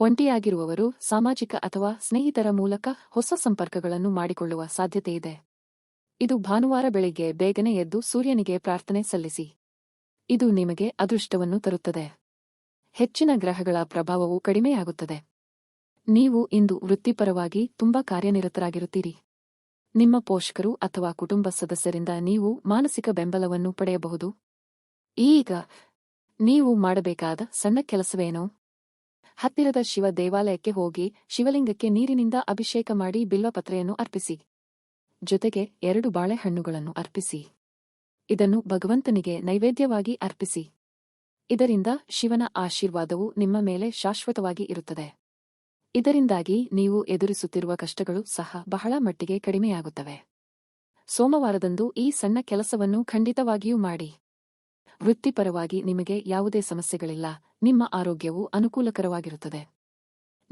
ಒಂಟಿಯಾಗಿರುವವರು ಸಾಮಾಜಿಕ ಅಥವಾ ಸ್ನೇಹಿತರ ಮೂಲಕ ಹೊಸ ಸಂಪರ್ಕಗಳನ್ನು ಮಾಡಿಕೊಳ್ಳುವ ಸಾಧ್ಯತೆಯಿದೆ ಇದು ಭಾನುವಾರ ಬೆಳಿಗ್ಗೆ ಬೇಗನೆ ಎದ್ದು ಸೂರ್ಯನಿಗೆ ಪ್ರಾರ್ಥನೆ ಸಲ್ಲಿಸಿ. ಇದು ನಿಮಗೆ ಅದೃಷ್ಟವನ್ನು ತರುತ್ತದೆ. ಹೆಚ್ಚಿನ ಗ್ರಹಗಳ ಪ್ರಭಾವವು ಕಡಿಮೆಯಾಗುತ್ತದೆ. ನೀವು ಇಂದು ವೃತ್ತಿಪರವಾಗಿ ತುಂಬಾ ಕಾರ್ಯನಿರತರಾಗಿರುತ್ತೀರಿ. ನಿಮ್ಮ ಪೋಷಕರು ಅಥವಾ ಕುಟುಂಬ ಸದಸ್ಯರಿಂದ ನೀವು ಮಾನಸಿಕ ಬೆಂಬಲವನ್ನು ಪಡೆಯಬಹುದು. ಈಗ ನೀವು ಮಾಡಬೇಕಾದ ಸಣ್ಣ ಕೆಲಸವೇನು? ಹತ್ತಿರದ ಶಿವ ದೇವಾಲಯಕ್ಕೆ ಹೋಗಿ ಶಿವಲಿಂಗಕ್ಕೆ ನೀರಿನಿಂದ ಅಭಿಷೇಕ ಮಾಡಿ ಬಿಲ್ವಪತ್ರೆಯನ್ನು ಅರ್ಪಿಸಿ. ಜೊತೆಗೆ ಎರಡು ಬಾಳೆಹಣ್ಣುಗಳನ್ನು ಅರ್ಪಿಸಿ. ಇದನ್ನು ಭಗವಂತನಿಗೆ ನೈವೇದ್ಯವಾಗಿ ಅರ್ಪಿಸಿ. ಇದರಿಂದ ಶಿವನ ಆಶೀರ್ವಾದವು ನಿಮ್ಮ ಮೇಲೆ ಶಾಶ್ವತವಾಗಿ ಇರುತ್ತದೆ. ಇದರಿಂದಾಗಿ ನೀವು ಎದುರಿಸುತ್ತಿರುವ ಕಷ್ಟಗಳು ಸಹ ಬಹಳ ಮಟ್ಟಿಗೆ ಕಡಿಮೆಯಾಗುತ್ತವೆ. ಸೋಮವಾರದಂದು ಈ ಸಣ್ಣ ಕೆಲಸವನ್ನು ಖಂಡಿತವಾಗಿಯೂ ಮಾಡಿ. ವೃತ್ತಿಪರವಾಗಿ ನಿಮಗೆ ಯಾವುದೇ ಸಮಸ್ಯೆಗಳಿಲ್ಲ, ನಿಮ್ಮ ಆರೋಗ್ಯವು ಅನುಕೂಲಕರವಾಗಿರುತ್ತದೆ.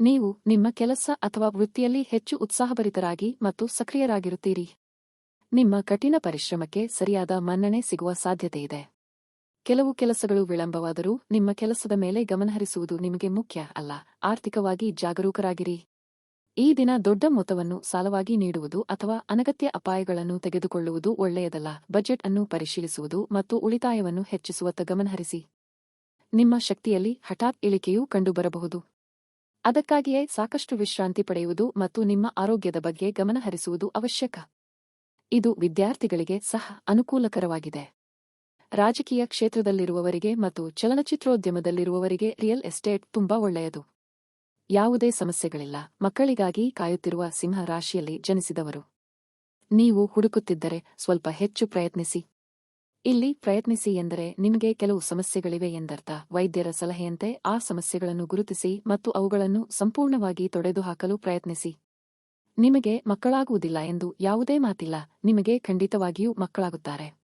ನೀವು ನಿಮ್ಮ ಕೆಲಸ ಅಥವಾ ವೃತ್ತಿಯಲ್ಲಿ ಹೆಚ್ಚು ಉತ್ಸಾಹಭರಿತರಾಗಿ ಮತ್ತು ಸಕ್ರಿಯರಾಗಿರುತ್ತೀರಿ. ನಿಮ್ಮ ಕಠಿಣ ಪರಿಶ್ರಮಕ್ಕೆ ಸರಿಯಾದ ಮನ್ನಣೆ ಸಿಗುವ ಸಾಧ್ಯತೆಯಿದೆ. ಕೆಲವು ಕೆಲಸಗಳು ವಿಳಂಬವಾದರೂ ನಿಮ್ಮ ಕೆಲಸದ ಮೇಲೆ ಗಮನಹರಿಸುವುದು ನಿಮಗೆ ಮುಖ್ಯ ಅಲ್ಲ. ಆರ್ಥಿಕವಾಗಿ ಜಾಗರೂಕರಾಗಿರಿ. ಈ ದಿನ ದೊಡ್ಡ ಮೊತ್ತವನ್ನು ಸಾಲವಾಗಿ ನೀಡುವುದು ಅಥವಾ ಅನಗತ್ಯ ಅಪಾಯಗಳನ್ನು ತೆಗೆದುಕೊಳ್ಳುವುದು ಒಳ್ಳೆಯದಲ್ಲ. ಬಜೆಟ್ ಅನ್ನು ಪರಿಶೀಲಿಸುವುದು ಮತ್ತು ಉಳಿತಾಯವನ್ನು ಹೆಚ್ಚಿಸುವತ್ತ ಗಮನಹರಿಸಿ ನಿಮ್ಮ ಶಕ್ತಿಯಲ್ಲಿ ಹಠಾತ್ ಇಳಿಕೆಯೂ ಕಂಡುಬರಬಹುದು. ಅದಕ್ಕಾಗಿಯೇ ಸಾಕಷ್ಟು ವಿಶ್ರಾಂತಿ ಪಡೆಯುವುದು ಮತ್ತು ನಿಮ್ಮ ಆರೋಗ್ಯದ ಬಗ್ಗೆ ಗಮನಹರಿಸುವುದು ಅವಶ್ಯಕ. ಇದು ವಿದ್ಯಾರ್ಥಿಗಳಿಗೆ ಸಹ ಅನುಕೂಲಕರವಾಗಿದೆ. ರಾಜಕೀಯ ಕ್ಷೇತ್ರದಲ್ಲಿರುವವರಿಗೆ ಮತ್ತು ಚಲನಚಿತ್ರೋದ್ಯಮದಲ್ಲಿರುವವರಿಗೆ ರಿಯಲ್ ಎಸ್ಟೇಟ್ ತುಂಬಾ ಒಳ್ಳೆಯದು. ಯಾವುದೇ ಸಮಸ್ಯೆಗಳಿಲ್ಲ. ಮಕ್ಕಳಿಗಾಗಿ ಕಾಯುತ್ತಿರುವ ಸಿಂಹ ರಾಶಿಯಲ್ಲಿ ಜನಿಸಿದವರು. ನೀವು ಹುಡುಕುತ್ತಿದ್ದರೆ ಸ್ವಲ್ಪ ಹೆಚ್ಚು ಪ್ರಯತ್ನಿಸಿ. ಇಲ್ಲಿ ಪ್ರಯತ್ನಿಸಿ ಎಂದರೆ ನಿಮಗೆ ಕೆಲವು ಸಮಸ್ಯೆಗಳಿವೆ ಎಂದರ್ಥ. ವೈದ್ಯರ ಸಲಹೆಯಂತೆ ಆ ಸಮಸ್ಯೆಗಳನ್ನು ಗುರುತಿಸಿ ಮತ್ತು ಅವುಗಳನ್ನು ಸಂಪೂರ್ಣವಾಗಿ ತೊಡೆದುಹಾಕಲು ಪ್ರಯತ್ನಿಸಿ. ನಿಮಗೆ ಮಕ್ಕಳಾಗುವುದಿಲ್ಲ ಎಂದು ಯಾವುದೇ ಮಾತಿಲ್ಲ. ನಿಮಗೆ ಖಂಡಿತವಾಗಿಯೂ ಮಕ್ಕಳಾಗುತ್ತಾರೆ.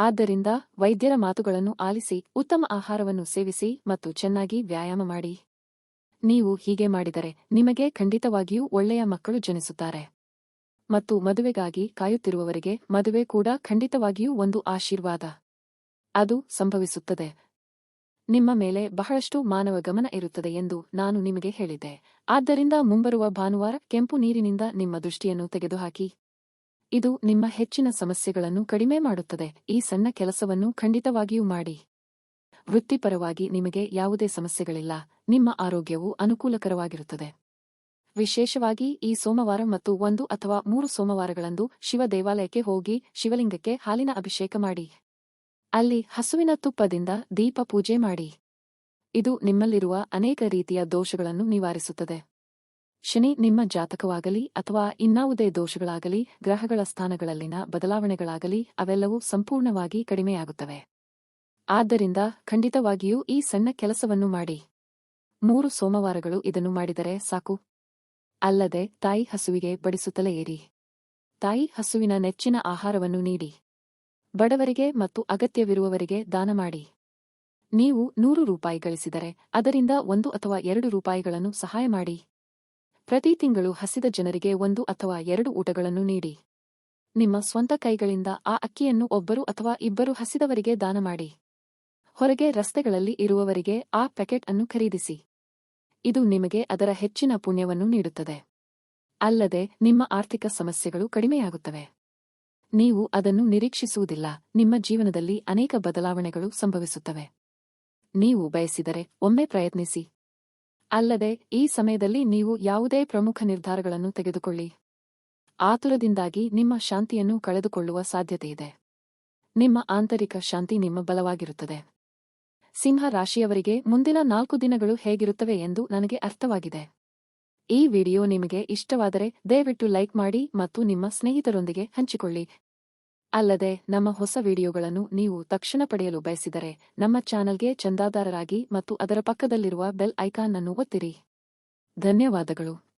ಆದ್ದರಿಂದ ವೈದ್ಯರ ಮಾತುಗಳನ್ನು ಆಲಿಸಿ, ಉತ್ತಮ ಆಹಾರವನ್ನು ಸೇವಿಸಿ ಮತ್ತು ಚೆನ್ನಾಗಿ ವ್ಯಾಯಾಮ ಮಾಡಿ. ನೀವು ಹೀಗೆ ಮಾಡಿದರೆ ನಿಮಗೆ ಖಂಡಿತವಾಗಿಯೂ ಒಳ್ಳೆಯ ಮಕ್ಕಳು ಜನಿಸುತ್ತಾರೆ. ಮತ್ತು ಮದುವೆಗಾಗಿ ಕಾಯುತ್ತಿರುವವರಿಗೆ ಮದುವೆ ಕೂಡ ಖಂಡಿತವಾಗಿಯೂ ಒಂದು ಆಶೀರ್ವಾದ. ಅದು ಸಂಭವಿಸುತ್ತದೆ. ನಿಮ್ಮ ಮೇಲೆ ಬಹಳಷ್ಟು ಮಾನವ ಗಮನ ಇರುತ್ತದೆ ಎಂದು ನಾನು ನಿಮಗೆ ಹೇಳಿದೆ ಆದ್ದರಿಂದ ಮುಂಬರುವ ಭಾನುವಾರ ಕೆಂಪು ನೀರಿನಿಂದ ನಿಮ್ಮ ದೃಷ್ಟಿಯನ್ನು ತೆಗೆದುಹಾಕಿ. ಇದು ನಿಮ್ಮ ಹೆಚ್ಚಿನ ಸಮಸ್ಯೆಗಳನ್ನು ಕಡಿಮೆ ಮಾಡುತ್ತದೆ. ಈ ಸಣ್ಣ ಕೆಲಸವನ್ನು ಖಂಡಿತವಾಗಿಯೂ ಮಾಡಿ. ವೃತ್ತಿಪರವಾಗಿ ನಿಮಗೆ ಯಾವುದೇ ಸಮಸ್ಯೆಗಳಿಲ್ಲ. ನಿಮ್ಮ ಆರೋಗ್ಯವು ಅನುಕೂಲಕರವಾಗಿರುತ್ತದೆ. ವಿಶೇಷವಾಗಿ ಈ ಸೋಮವಾರ ಮತ್ತು ಒಂದು ಅಥವಾ ಮೂರು ಸೋಮವಾರಗಳಂದು ಶಿವ ದೇವಾಲಯಕ್ಕೆ ಹೋಗಿ ಶಿವಲಿಂಗಕ್ಕೆ ಹಾಲಿನ ಅಭಿಷೇಕ ಮಾಡಿ. ಅಲ್ಲಿ ಹಸುವಿನ ತುಪ್ಪದಿಂದ ದೀಪ ಪೂಜೆ ಮಾಡಿ. ಇದು ನಿಮ್ಮಲ್ಲಿರುವ ಅನೇಕ ರೀತಿಯ ದೋಷಗಳನ್ನು ನಿವಾರಿಸುತ್ತದೆ. ಶನಿ ನಿಮ್ಮ ಜಾತಕವಾಗಲಿ ಅಥವಾ ಇನ್ನಾವುದೇ ದೋಷಗಳಾಗಲಿ, ಗ್ರಹಗಳ ಸ್ಥಾನಗಳಲ್ಲಿನ ಬದಲಾವಣೆಗಳಾಗಲಿ, ಅವೆಲ್ಲವೂ ಸಂಪೂರ್ಣವಾಗಿ ಕಡಿಮೆಯಾಗುತ್ತವೆ. ಆದ್ದರಿಂದ ಖಂಡಿತವಾಗಿಯೂ ಈ ಸಣ್ಣ ಕೆಲಸವನ್ನು ಮಾಡಿ. ಮೂರು ಸೋಮವಾರಗಳು ಇದನ್ನು ಮಾಡಿದರೆ ಸಾಕು. ಅಲ್ಲದೆ ತಾಯಿ ಹಸುವಿಗೆ ಬಡಿಸುತ್ತಲೇ ಇರಿ. ತಾಯಿ ಹಸುವಿನ ನೆಚ್ಚಿನ ಆಹಾರವನ್ನು ನೀಡಿ. ಬಡವರಿಗೆ ಮತ್ತು ಅಗತ್ಯವಿರುವವರಿಗೆ ದಾನ ಮಾಡಿ. ನೀವು ನೂರು ರೂಪಾಯಿ ಗಳಿಸಿದರೆ ಅದರಿಂದ ಒಂದು ಅಥವಾ ಎರಡು ರೂಪಾಯಿಗಳನ್ನು ಸಹಾಯ ಮಾಡಿ. ಪ್ರತಿ ತಿಂಗಳು ಹಸಿದ ಜನರಿಗೆ ಒಂದು ಅಥವಾ ಎರಡು ಊಟಗಳನ್ನು ನೀಡಿ. ನಿಮ್ಮ ಸ್ವಂತ ಕೈಗಳಿಂದ ಆ ಅಕ್ಕಿಯನ್ನು ಒಬ್ಬರು ಅಥವಾ ಇಬ್ಬರು ಹಸಿದವರಿಗೆ ದಾನ ಮಾಡಿ. ಹೊರಗೆ ರಸ್ತೆಗಳಲ್ಲಿ ಇರುವವರಿಗೆ ಆ ಪ್ಯಾಕೆಟ್ ಅನ್ನು ಖರೀದಿಸಿ. ಇದು ನಿಮಗೆ ಅದರ ಹೆಚ್ಚಿನ ಪುಣ್ಯವನ್ನು ನೀಡುತ್ತದೆ. ಅಲ್ಲದೆ, ನಿಮ್ಮ ಆರ್ಥಿಕ ಸಮಸ್ಯೆಗಳು ಕಡಿಮೆಯಾಗುತ್ತವೆ. ನೀವು ಅದನ್ನು ನಿರೀಕ್ಷಿಸುವುದಿಲ್ಲ. ನಿಮ್ಮ ಜೀವನದಲ್ಲಿ ಅನೇಕ ಬದಲಾವಣೆಗಳು ಸಂಭವಿಸುತ್ತವೆ. ನೀವು ಬಯಸಿದರೆ, ಒಮ್ಮೆ ಪ್ರಯತ್ನಿಸಿ. ಅಲ್ಲದೆ, ಈ ಸಮಯದಲ್ಲಿ ನೀವು ಯಾವುದೇ ಪ್ರಮುಖ ನಿರ್ಧಾರಗಳನ್ನು ತೆಗೆದುಕೊಳ್ಳಿ. ಆತುರದಿಂದಾಗಿ ನಿಮ್ಮ ಶಾಂತಿಯನ್ನು ಕಳೆದುಕೊಳ್ಳುವ ಸಾಧ್ಯತೆಯಿದೆ. ನಿಮ್ಮ ಆಂತರಿಕ ಶಾಂತಿ ನಿಮ್ಮ ಬಲವಾಗಿರುತ್ತದೆ. ಸಿಂಹ ರಾಶಿಯವರಿಗೆ ಮುಂದಿನ ನಾಲ್ಕು ದಿನಗಳು ಹೇಗಿರುತ್ತವೆ ಎಂದು ನನಗೆ ಅರ್ಥವಾಗಿದೆ. ಈ ವಿಡಿಯೋ ನಿಮಗೆ ಇಷ್ಟವಾದರೆ ದಯವಿಟ್ಟು ಲೈಕ್ ಮಾಡಿ ಮತ್ತು ನಿಮ್ಮ ಸ್ನೇಹಿತರೊಂದಿಗೆ ಹಂಚಿಕೊಳ್ಳಿ. ಅಲ್ಲದೆ, ನಮ್ಮ ಹೊಸ ವಿಡಿಯೋಗಳನ್ನು ನೀವು ತಕ್ಷಣ ಪಡೆಯಲು ಬಯಸಿದರೆ, ನಮ್ಮ ಚಾನಲ್ಗೆ ಚಂದಾದಾರರಾಗಿ ಮತ್ತು ಅದರ ಪಕ್ಕದಲ್ಲಿರುವ ಬೆಲ್ ಐಕಾನ್ ಅನ್ನು ಒತ್ತಿರಿ. ಧನ್ಯವಾದಗಳು.